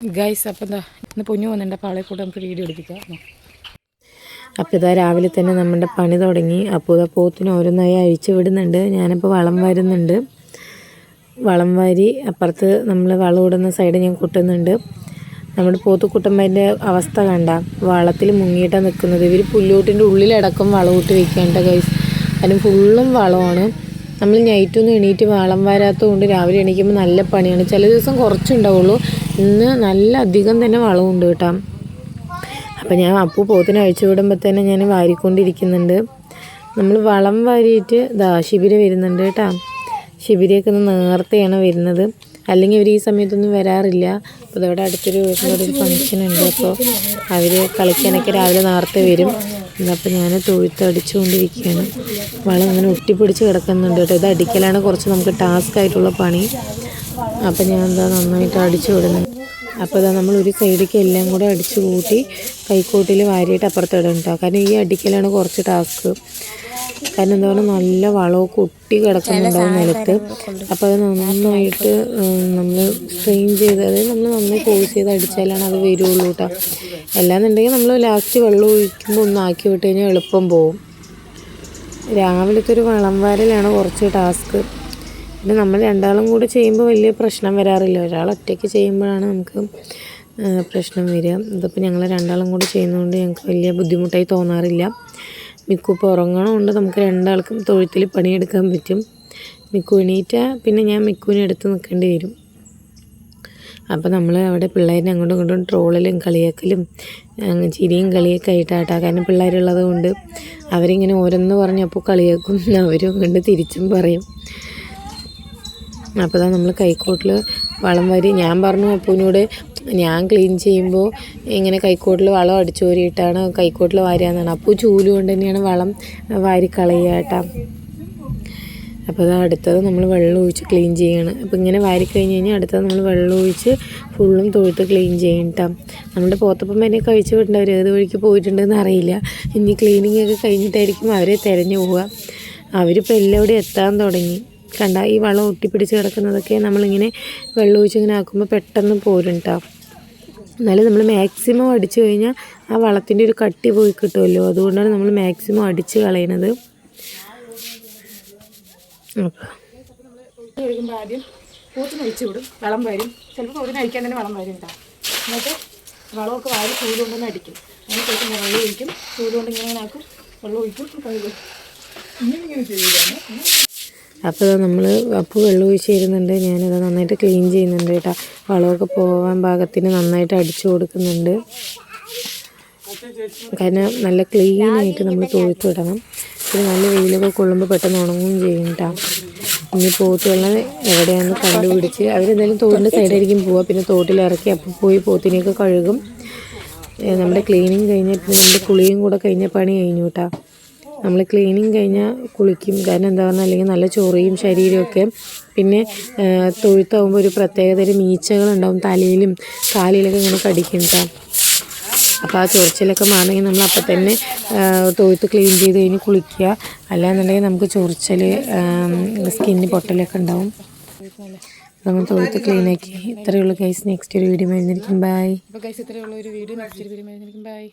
Guys അപ്പം എന്താ ഇന്ന് പൊന്നു വന്നിട്ട് പാളെ കൂടെ നമുക്ക് വീഡിയോ എടുപ്പിക്കാം. അപ്പോൾ ഇതാ രാവിലെ തന്നെ നമ്മുടെ പണി തുടങ്ങി. അപ്പോൾ ഇതാ പോത്തിന് ഓരോന്നായി അഴിച്ചു വിടുന്നുണ്ട്. ഞാനിപ്പോൾ വളം വരുന്നുണ്ട്. വളം വാരി അപ്പുറത്ത് നമ്മൾ വളം ഇടുന്ന സൈഡ് ഞാൻ കുട്ടുന്നുണ്ട്. നമ്മുടെ പോത്ത് കുട്ടുമ്പതിന്റെ അവസ്ഥ കണ്ട. വളത്തിൽ മുങ്ങിയിട്ടാണ് നിൽക്കുന്നത് ഇവർ പുല്ലൂട്ടിന്റെ ഉള്ളിലടക്കം വളമിട്ട് വെക്കേണ്ട ഗൈസ് അതിന് ഫുള്ളും വളമാണ്. നമ്മൾ നൈറ്റൊന്നും എണീറ്റ് വളം വരാത്തതുകൊണ്ട് രാവിലെ എണീക്കുമ്പോൾ നല്ല പണിയാണ്. ചില ദിവസം കുറച്ചുണ്ടാവുള്ളൂ. ഇന്ന് നല്ല അധികം തന്നെ വളമുണ്ട് കേട്ടോ. അപ്പം ഞാൻ അപ്പു പോത്തിന് അഴിച്ചു വിടുമ്പോൾ തന്നെ ഞാൻ വാരിക്കൊണ്ടിരിക്കുന്നുണ്ട്. നമ്മൾ വളം വാരിയിട്ട് ദാ ശിബിര വരുന്നുണ്ട് കേട്ടോ. ശിബിരയൊക്കെ ഒന്ന് നേരത്തെയാണ് വരുന്നത്. അല്ലെങ്കിൽ ഇവർ ഈ സമയത്തൊന്നും വരാറില്ല. അപ്പോൾ ഇതോടെ അടുത്തൊരു ഫംഗ്ഷൻ ഉണ്ട്. അപ്പോൾ അവർ കളിക്കാനൊക്കെ രാവിലെ നേരത്തെ വരും. അപ്പോൾ ഞാൻ തൊഴുത്തടിച്ചുകൊണ്ടിരിക്കുകയാണ്. വളം ഇങ്ങനെ ഒട്ടിപ്പിടിച്ച് കിടക്കുന്നുണ്ട് കേട്ടോ. ഇത് അടിക്കലാണ് കുറച്ച് നമുക്ക് ടാസ്ക് ആയിട്ടുള്ള പണി. അപ്പം ഞാൻ എന്താ നന്നായിട്ട് അടിച്ചു വിടുന്നുണ്ട് അപ്പോൾ ഇതാ നമ്മൾ ഒരു സൈഡിലേക്ക് എല്ലാം കൂടെ അടിച്ചു കൂട്ടി കൈക്കോട്ടിൽ വാരിയിട്ട് അപ്പുറത്ത് ഇടും കേട്ടോ. കാരണം ഈ അടിക്കലാണ് കുറച്ച് ടാസ്ക്. കാരണം എന്താ പറയുക നല്ല വളമൊക്കെ ഒട്ടി കിടക്കുന്നുണ്ടാവും നിലത്ത്. അപ്പോൾ അത് നന്നായിട്ട് നമ്മൾ സ്ട്രെയിൻ ചെയ്ത് അതായത് നമ്മൾ നന്നായി കോഴ്സ് ചെയ്ത് അടിച്ചാലാണ് അത് വരുള്ളൂ കേട്ടോ. അല്ലാന്നുണ്ടെങ്കിൽ നമ്മൾ ലാസ്റ്റ് വെള്ളം ഒഴിക്കുമ്പോൾ ഒന്ന് ആക്കി വിട്ട് കഴിഞ്ഞാൽ എളുപ്പം പോവും. രാവിലത്തെ ഒരു വളം വാരലാണ് കുറച്ച് ടാസ്ക്. പിന്നെ നമ്മൾ രണ്ടാളും കൂടി ചെയ്യുമ്പോൾ വലിയ പ്രശ്നം വരാറില്ല. ഒരാൾ ഒറ്റയ്ക്ക് ചെയ്യുമ്പോഴാണ് നമുക്ക് പ്രശ്നം വരിക. ഇതിപ്പോൾ ഞങ്ങൾ രണ്ടാളും കൂടി ചെയ്യുന്നതുകൊണ്ട് ഞങ്ങൾക്ക് വലിയ ബുദ്ധിമുട്ടായി തോന്നാറില്ല. മിക്കു ഇപ്പോൾ ഉറങ്ങണമുണ്ട്. നമുക്ക് രണ്ടാൾക്കും തൊഴുത്തിൽ പണിയെടുക്കാൻ പറ്റും. മിക്കു എണീറ്റാൽ പിന്നെ ഞാൻ മിക്കുവിനെ എടുത്ത് നിൽക്കേണ്ടി വരും. അപ്പോൾ നമ്മൾ അവിടെ പിള്ളേരെ അങ്ങോട്ടും ഇങ്ങോട്ടും ട്രോളിലും കളിയാക്കലും ചിരിയും കളിയൊക്കെ ആയിട്ടാട്ടാ കാരണം പിള്ളേരുള്ളത് കൊണ്ട് അവരിങ്ങനെ ഓരോന്ന് പറഞ്ഞപ്പോൾ കളിയാക്കും. അവരും കണ്ട് തിരിച്ചും പറയും. അപ്പോൾ തന്നെ നമ്മൾ കൈക്കോട്ടിൽ വളം വരി ഞാൻ പറഞ്ഞു അപ്പൂനോട് ഞാൻ ക്ലീൻ ചെയ്യുമ്പോൾ ഇങ്ങനെ കൈക്കോട്ടിൽ വളം അടിച്ചു കോരിയിട്ടാണ് കൈക്കോട്ടിൽ വാരുകയെന്നാണ് അപ്പൂ ചൂൽ കൊണ്ട് തന്നെയാണ് വളം വാരി കളയുക കേട്ടോ. അപ്പോൾ അത് അടുത്തത് നമ്മൾ വെള്ളം ഒഴിച്ച് ക്ലീൻ ചെയ്യണം. അപ്പോൾ ഇങ്ങനെ വാരി കഴിഞ്ഞ് കഴിഞ്ഞാൽ അടുത്തത് നമ്മൾ വെള്ളം ഒഴിച്ച് ഫുള്ളും തൊഴുത്ത് ക്ലീൻ ചെയ്യണം കേട്ടോ. നമ്മുടെ പോത്തപ്പം എന്നെ കഴിച്ചു വിട്ടുണ്ട് അവർ ഏത് വഴിക്ക് പോയിട്ടുണ്ടെന്ന് അറിയില്ല. ഇനി ക്ലീനിങ് ഒക്കെ കഴിഞ്ഞിട്ടായിരിക്കും അവരെ തിരഞ്ഞു പോവുക. അവരിപ്പോൾ എല്ലാവിടെയും എത്താൻ തുടങ്ങി. കണ്ട ഈ വളം ഒട്ടിപ്പിടിച്ച് കിടക്കുന്നതൊക്കെ നമ്മളിങ്ങനെ വെള്ളം ഒഴിച്ച് ഇങ്ങനെ ആക്കുമ്പോൾ പെട്ടെന്ന് പോരും കേട്ടോ എന്നാലും നമ്മൾ മാക്സിമം അടിച്ചു കഴിഞ്ഞാൽ ആ വളത്തിന്റെ ഒരു കട്ടി പോയി കിട്ടുമല്ലോ അതുകൊണ്ടാണ് നമ്മൾ മാക്സിമം അടിച്ച് കളയണത്. ഒഴുകുമ്പോൾ വരും. ചൂട് അടിക്കും. അതിന് ശേഷം വെള്ളം ഒഴിക്കും. ചൂട് ഇങ്ങനെ ആക്കും. വെള്ളം ഒഴിക്കും. ഇങ്ങനെ ചെയ്താണ് അപ്പോൾ നമ്മൾ അപ്പു വെള്ളം ഒഴിച്ച് തരുന്നുണ്ട്. ഞാനത് നന്നായിട്ട് ക്ലീൻ ചെയ്യുന്നുണ്ട് കേട്ടോ. വളമൊക്കെ പോകാൻ പാകത്തിന് നന്നായിട്ട് അടിച്ചു കൊടുക്കുന്നുണ്ട്. കാരണം നല്ല ക്ലീൻ ആയിട്ട് നമ്മൾ തൊഴുത്ത് വിടണം. പിന്നെ നല്ല വെയിലൊക്കെ കൊള്ളുമ്പോൾ പെട്ടെന്ന് ഉണങ്ങുകയും ചെയ്യും കേട്ടോ ഇനി പോത്ത് വെള്ളം എവിടെയാണെന്ന് കണ്ടുപിടിച്ച് അവരെന്തായാലും തോടിന്റെ സൈഡായിരിക്കും പോവുക പിന്നെ തോട്ടിലിറക്കി അപ്പം പോയി പോത്തിനെയൊക്കെ കഴുകും. നമ്മുടെ ക്ലീനിങ് കഴിഞ്ഞാൽ പിന്നെ നമ്മുടെ കുളിയും കൂടെ കഴിഞ്ഞ പണി കഴിഞ്ഞു കേട്ടോ നമ്മൾ ക്ലീനിങ് കഴിഞ്ഞാൽ കുളിക്കും. കാരണം എന്താ പറഞ്ഞാൽ അല്ലെങ്കിൽ നല്ല ചൊറിയും ശരീരമൊക്കെ പിന്നെ തൊഴുത്താവുമ്പോൾ ഒരു പ്രത്യേകതരം ഈച്ചകളുണ്ടാവും തലയിലും കാലിലൊക്കെ ഇങ്ങനെ കടിക്കും കേട്ടോ അപ്പോൾ ആ ചൊറിച്ചിലൊക്കെ മാറണമെങ്കിൽ നമ്മൾ അപ്പം തന്നെ തൊഴുത്ത് ക്ലീൻ ചെയ്ത് കഴിഞ്ഞ് കുളിക്കുക. അല്ലാന്നുണ്ടെങ്കിൽ നമുക്ക് ചൊറിച്ചൽ സ്കിന്നിന് പൊട്ടലൊക്കെ ഉണ്ടാവും. നമ്മൾ തൊഴുത്ത് ക്ലീനാക്കി ഇത്രയേ ഉള്ളൂ നെക്സ്റ്റ് ഒരു വീഡിയോ മരുന്നിരിക്കും ബൈ അപ്പോൾ ഗൈസ് ഇത്രയുള്ള ഒരു വീഡിയോ നെക്സ്റ്റ് വീഡിയോ ബൈ